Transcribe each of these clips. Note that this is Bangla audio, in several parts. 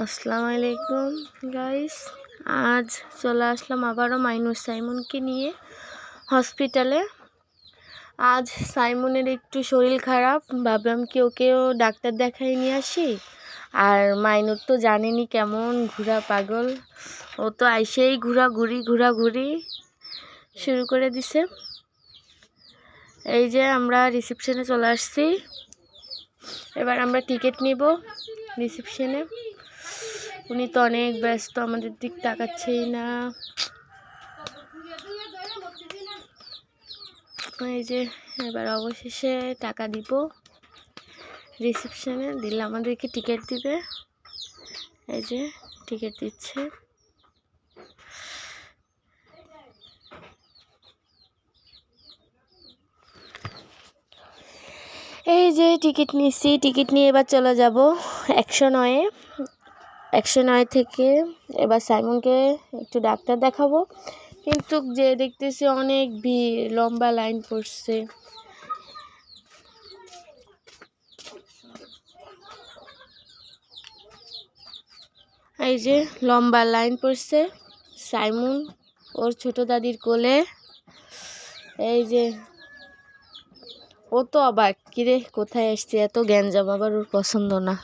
আসসালামু আলাইকুম গাইস আজ চলে আসলাম আবারও মাইনুর সাইমনকে নিয়ে হসপিটালে আজ সাইমনের একটু শরীর খারাপ, ভাবলাম কি ওকেও ডাক্তার দেখাই নিয়ে আসি। আর মাইনুর তো জানেনি কেমন ঘোরা পাগল, ও তো আইসেই ঘোরাঘুরি ঘোরাঘুরি শুরু করে দিছে। এই যে আমরা রিসেপশনে চলে আসছি। এবার আমরা টিকিট নিব রিসেপশনে উনি তো অনেক ব্যস্ত, আমাদের দিক তাকাচ্ছেই না। এই যে, এবার অবশেষে টাকা দিব। রিসেপশনে দিলে, আমাদেরকে টিকিট দিবে। এই যে, টিকিট দিচ্ছে। এই যে, টিকিট নিচ্ছি, টিকিট নিয়ে এবার চলে যাব একশো নয়ে একশো নয় থেকে এবার সাইমনকে একটু ডাক্তার দেখাবো। কিন্তু যে দেখতেছি অনেক ভিড়, লম্বা লাইন পড়ছে। এই যে লম্বা লাইন পড়ছে, সাইমন ওর ছোট দাদির কোলে। এই যে ও তো অবাক, কিরে, কোথায় আসছে এত গ্যাঞ্জাম আবার ওর পছন্দ না।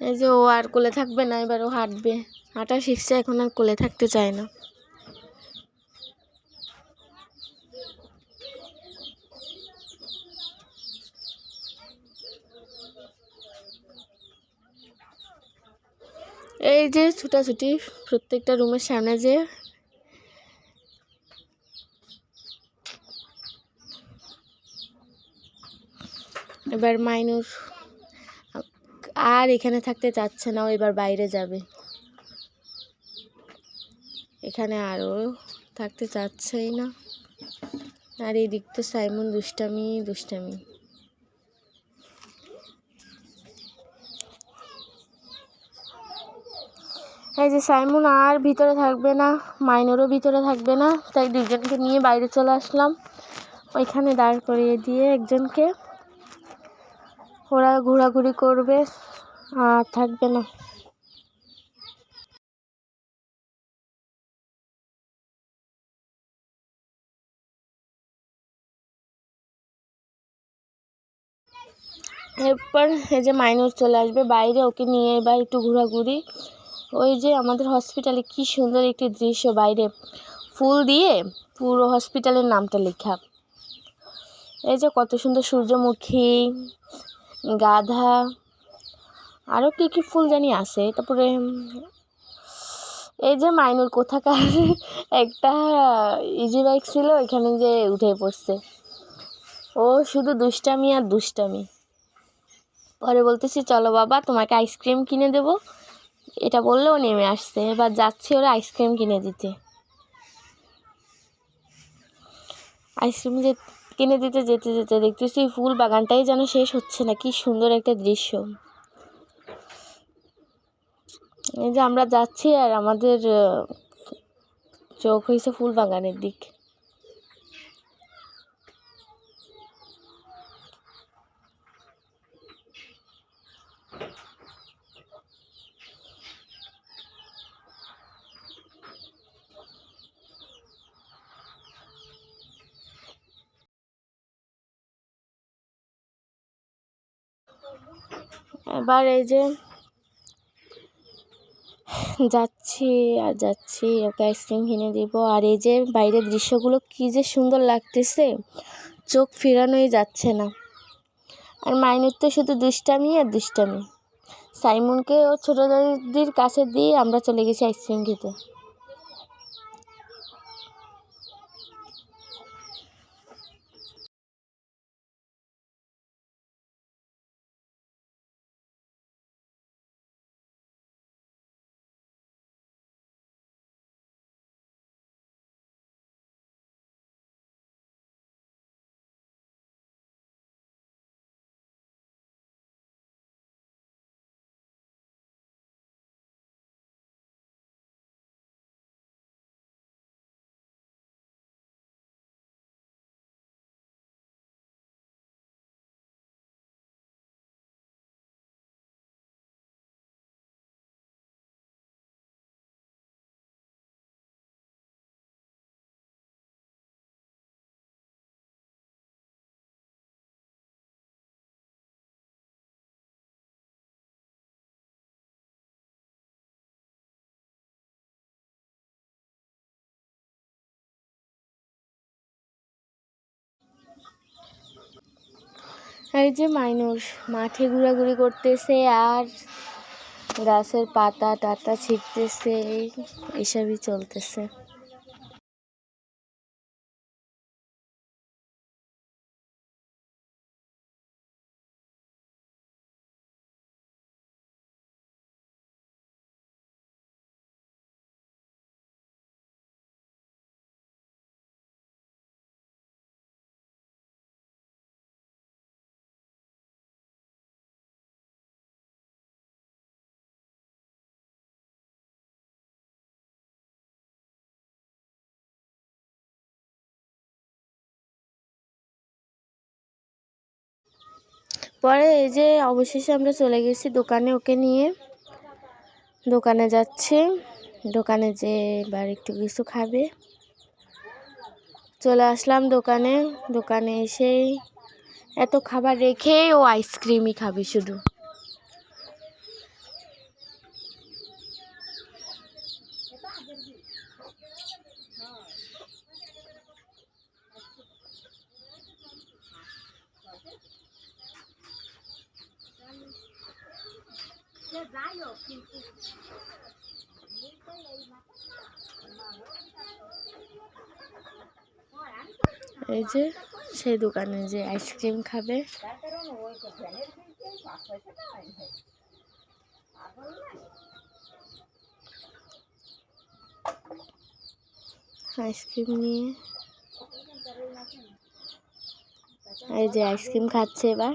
এই যে ও আর কোলে থাকবে না, এবার ও হাঁটবে। হাঁটা শিখছে, এখন আর কোলে থাকতে চায় না। এই যে ছুটাছুটি প্রত্যেকটা রুমের সামনে যে এবার মাইনুর আর এখানে থাকতে চাচ্ছে না, ও এবার বাইরে যাবে। এখানে আরও থাকতে চাচ্ছেই না। আর এই দিক তো সাইমন দুষ্টামি দুষ্টামি। এই যে সাইমন আর ভিতরে থাকবে না, মাইনরও ভিতরে থাকবে না, তাই দুজনকে নিয়ে বাইরে চলে আসলাম। ওইখানে দাঁড় করিয়ে দিয়ে একজনকে ওরা ঘোরাঘুরি করবে, আর থাকবে না। এরপর এই যে মাইনর চলে আসবে, বাইরে ওকে নিয়ে এবার একটু ঘোরাঘুরি। ওই যে আমাদের হসপিটালে কি সুন্দর একটি দৃশ্য, বাইরে ফুল দিয়ে পুরো হসপিটালের নামটা লেখা। এই যে কত সুন্দর সূর্যমুখী গাধা আরও কী কী ফুল জানি আছে। তারপরে, এই যে মাইনুর কোথাকার একটা ইজি বাইক ছিল এখানে যে উঠে পড়ছে। ও শুধু দুষ্টামি আর দুষ্টামি। পরে বলতেছি, চলো বাবা, তোমাকে আইসক্রিম কিনে দেবো। এটা বললেও নেমে আসছে। এবার যাচ্ছি ওরা আইসক্রিম কিনে দিতে। আইসক্রিম যে কিনে দিতে যেতে যেতে দেখতেছি ফুল বাগানটাই যেন শেষ হচ্ছে না, কি সুন্দর একটা দৃশ্য। এই যে আমরা যাচ্ছি আর আমাদের চোখ হয়েছে ফুল বাগানের দিক। এবার এই যে যাচ্ছি আর যাচ্ছি, ওকে আইসক্রিম কিনে দিব। আর এই যে বাইরের দৃশ্যগুলো কী যে সুন্দর লাগতেছে, চোখ ফেরানোই যাচ্ছে না। আর মাইনুর তো শুধু দুষ্টামি আর দুষ্টামি। সাইমনকে ও ছোটো দাদির কাছে দিয়ে আমরা চলে গেছি আইসক্রিম খেতে। এই যে মাইনুর মাঠে ঘোরাঘুরি করতেছে আর গাছের পাতা টাতা ছিঁড়তেছে এইসবই চলতেছে। পরে এই যে অবশেষে আমরা চলে গেছি দোকানে, ওকে নিয়ে। দোকানে যাচ্ছে। দোকানে যে এবার একটু কিছু খাবে। চলে আসলাম দোকানে। দোকানে এসেই এত খাবার রেখে ও আইসক্রিমই খাবে শুধু। এই যে সেই দোকানে যে আইসক্রিম খাবে। আইসক্রিম নিয়ে। এই যে আইসক্রিম খাচ্ছে এবার।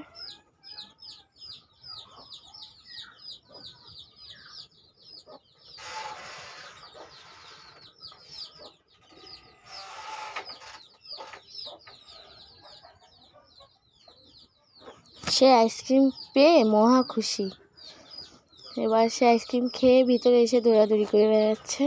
সে আইসক্রিম পেয়ে মহা খুশি। এবার সে আইসক্রিম খেয়ে ভিতরে এসে দৌড়াদৌড়ি করে বেড়াচ্ছে।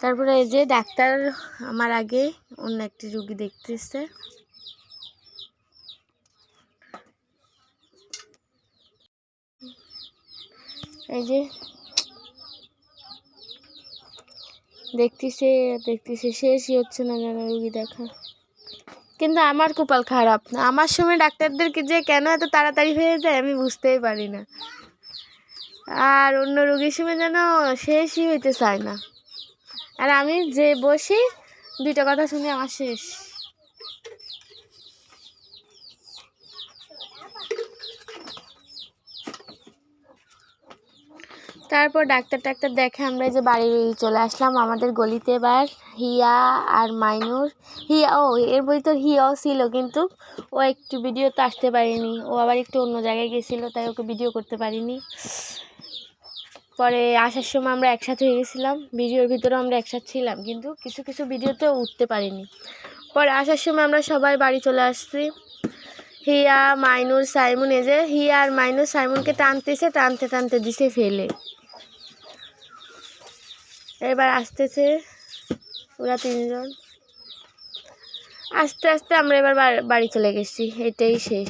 তারপরে এই যে ডাক্তার আমার আগে অন্য একটি রুগী দেখতেছে। এই যে দেখতেছে দেখতেছে, শেষই হচ্ছে না যেন রুগী দেখা। কিন্তু আমার কপাল খারাপ না। আমার সময় ডাক্তারদেরকে যে কেন এত তাড়াতাড়ি হয়ে যায় আমি বুঝতেই পারি না। আর অন্য রুগীর সময় যেন শেষই হইতে চায় না। আর আমি যে বসি, দুইটা কথা শুনে আমার শেষ। তারপর ডাক্তার টাক্তার দেখে আমরা যে বাড়ি চলে আসলাম, আমাদের গলিতে এবার হিয়া আর মাইনুর। হিয়া, ও, এর বই তো হিয়াও ছিল, কিন্তু ও একটু ভিডিও তো আসতে পারিনি। ও আবার একটু অন্য জায়গায় গেছিল, তাই ওকে ভিডিও করতে পারিনি। পরে আসার সময় আমরা একসাথে হয়ে গেছিলাম। ভিডিওর ভিতরে আমরা একসাথে ছিলাম, কিন্তু কিছু কিছু ভিডিওতেও উঠতে পারিনি। পরে আসার সময় আমরা সবাই বাড়ি চলে আসছি। হিয়া, মাইনুর, সাইমুন যে হিয়া আর মাইনুর সাইমুনকে টানতেছে, টানতে টানতে দিছে ফেলে। এবার আসতেছে ওরা তিনজন। আস্তে আস্তে আমরা এবার বাড়ি চলে গেছি, এটাই শেষ।